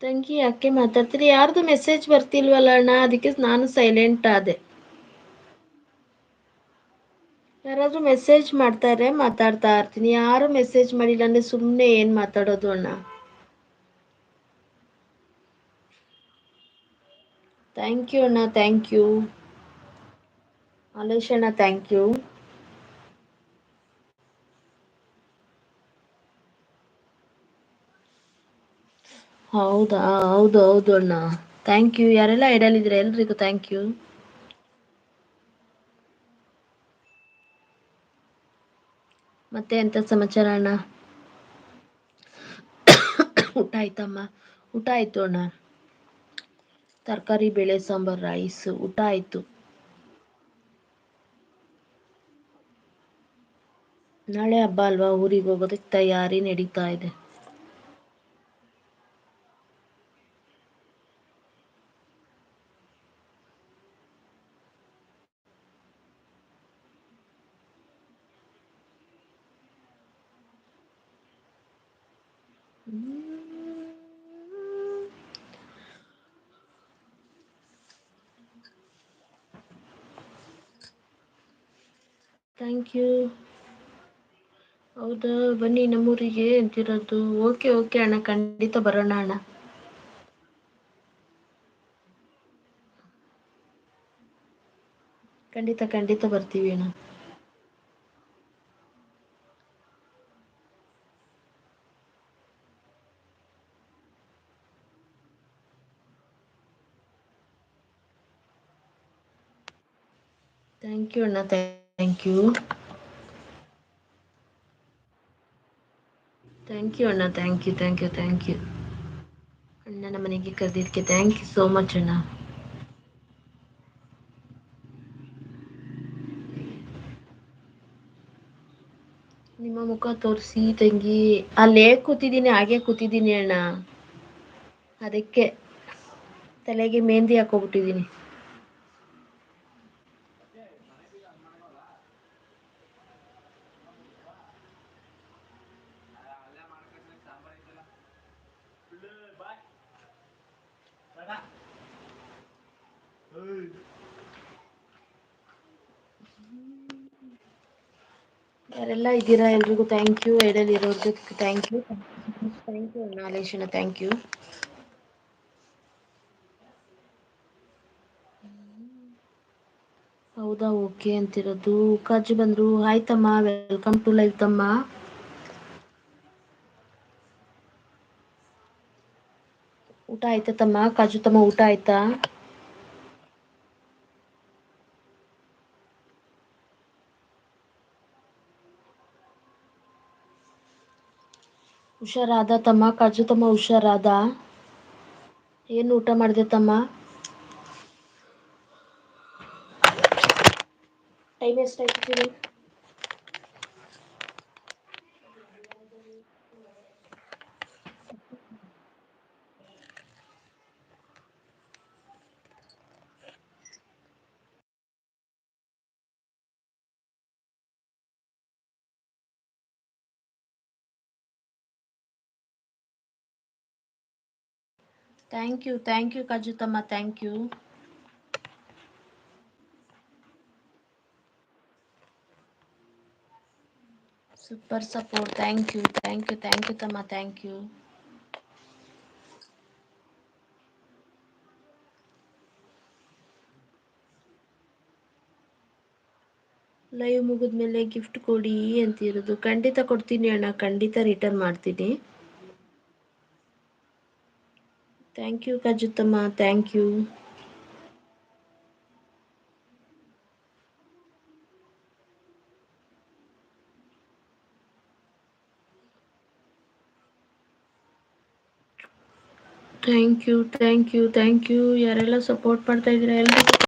ತಂಗಿ ಯಾಕೆ ಮಾತಾಡ್ತೀರಿ. ಯಾರ್ದು ಮೆಸೇಜ್ ಬರ್ತಿಲ್ವಲ್ಲ ಅಣ್ಣ? ಅದಕ್ಕೆ ನಾನು ಸೈಲೆಂಟ್ ಆದೆ. ಯಾರಾದ್ರೂ ಮೆಸೇಜ್ ಮಾಡ್ತಾರೆ, ಮಾತಾಡ್ತಾ ಇರ್ತೀನಿ. ಯಾರು ಮೆಸೇಜ್ ಮಾಡಿಲ್ಲ ಅಂದ್ರೆ ಸುಮ್ಮನೆ ಏನ್ ಮಾತಾಡೋದು ಅಣ್ಣ? ಥ್ಯಾಂಕ್ ಯು ಅಣ್ಣ ಥ್ಯಾಂಕ್ ಯು ಅಲೇಶ್ ಅಣ್ಣ ಥ್ಯಾಂಕ್ ಯು ಹೌದಾ? ಹೌದು ಹೌದು ಅಣ್ಣ. ಥ್ಯಾಂಕ್ ಯು ಯಾರೆಲ್ಲ ಐಡಲ್ ಎಲ್ರಿಗೂ ಥ್ಯಾಂಕ್ ಯು ಮತ್ತೆ ಎಂತ ಸಮಾಚಾರ ಅಣ್ಣ? ಊಟ ಆಯ್ತಮ್ಮ? ಊಟ ಆಯ್ತು ಅಣ್ಣ. ತರಕಾರಿ, ಬೇಳೆ, ಸಾಂಬಾರ್ ರೈಸ್ ಊಟ ಆಯ್ತು. ನಾಳೆ ಹಬ್ಬ ಅಲ್ವಾ? ಊರಿಗೆ ಹೋಗೋದಕ್ಕೆ ತಯಾರಿ ನಡೀತಾ ಇದೆ. ಥ್ಯಾಂಕ್ ಯು ಹೌದಾ? ಬನ್ನಿ ನಮ್ಮೂರಿಗೆ ಅಂತಿರೋದು. ಓಕೆ ಓಕೆ ಅಣ್ಣ. ಖಂಡಿತ ಬರೋಣ ಅಣ್ಣ. ಖಂಡಿತ ಖಂಡಿತ ಬರ್ತೀವಿ ಅಣ್ಣ. ಥ್ಯಾಂಕ್ ಯು ಅಣ್ಣ ಥ್ಯಾಂಕ್ ಯು ಥ್ಯಾಂಕ್ ಯು ಅಣ್ಣ thank you thank you thank you ಅಣ್ಣನ ಮನೆಗೆ ಕರೆದಿದ್ದಕ್ಕೆ ಥ್ಯಾಂಕ್ ಯು ಸೋ ಮಚ್ ಅಣ್ಣ. ನಿಮ್ಮ ಮುಖ ತೋರಿಸಿ, ತಂಗಿ. ಅಲ್ಲೇ ಕೂತಿದ್ದೀನಿ, ಹಾಗೆ ಕೂತಿದ್ದೀನಿ, ಅಣ್ಣ. ಅದಕ್ಕೆ ತಲೆಗೆ ಮೆಹಂದಿ ಹಾಕೋಬಿಟ್ಟಿದ್ದೀನಿ ಯಾರೆಲ್ಲ ಇದ್ದೀರಾ ಎಲ್ರಿಗೂ ಥ್ಯಾಂಕ್ ಯು ಐಡಲ್ ಇರೋರ್ಗೆ ಥ್ಯಾಂಕ್ ಯು ಥ್ಯಾಂಕ್ ಯು ನಾಲೇಶನ ಥ್ಯಾಂಕ್ ಯು ಹೌದಾ ಓಕೆ ಅಂತಿರೋದು. ಕಾಜು ಬಂದ್ರು. ತಮ್ಮ ವೆಲ್ಕಮ್ ಟು ಲೈವ್ ತಮ್ಮ. ಊಟ ಆಯ್ತಾ ತಮ್ಮ? ಕಾಜು ತಮ್ಮ, ಊಟ ಆಯ್ತಾ? ಹುಷಾರಾದ ತಮ್ಮ ಕಾಜು ತಮ್ಮ ಹುಷಾರಾದ? ಏನು ಊಟ ಮಾಡಿದೆ ತಮ್ಮ? ಟೈಮ್ ಎಷ್ಟಾಯ್ತು thank you thank you Kaju ತಮ್ಮ thank you super support thank you thank you thank you ತಮ್ಮ ಥ್ಯಾಂಕ್ ಯು ಲೈವ್ ಮುಗಿದ್ಮೇಲೆ ಗಿಫ್ಟ್ ಕೊಡಿ ಅಂತಿರೋದು. ಖಂಡಿತ ಕೊಡ್ತೀನಿ ಅಣ್ಣ, ಖಂಡಿತ ರಿಟರ್ನ್ ಮಾಡ್ತೀನಿ. Thank you ಕಾಜುತ್ತಮ್ಮ thank you thank you thank you thank you ಯಾರೆಲ್ಲ ಸಪೋರ್ಟ್ ಮಾಡ್ತಾ ಇದ್ದೀರಾ? ಎಲ್ರಿಗೂ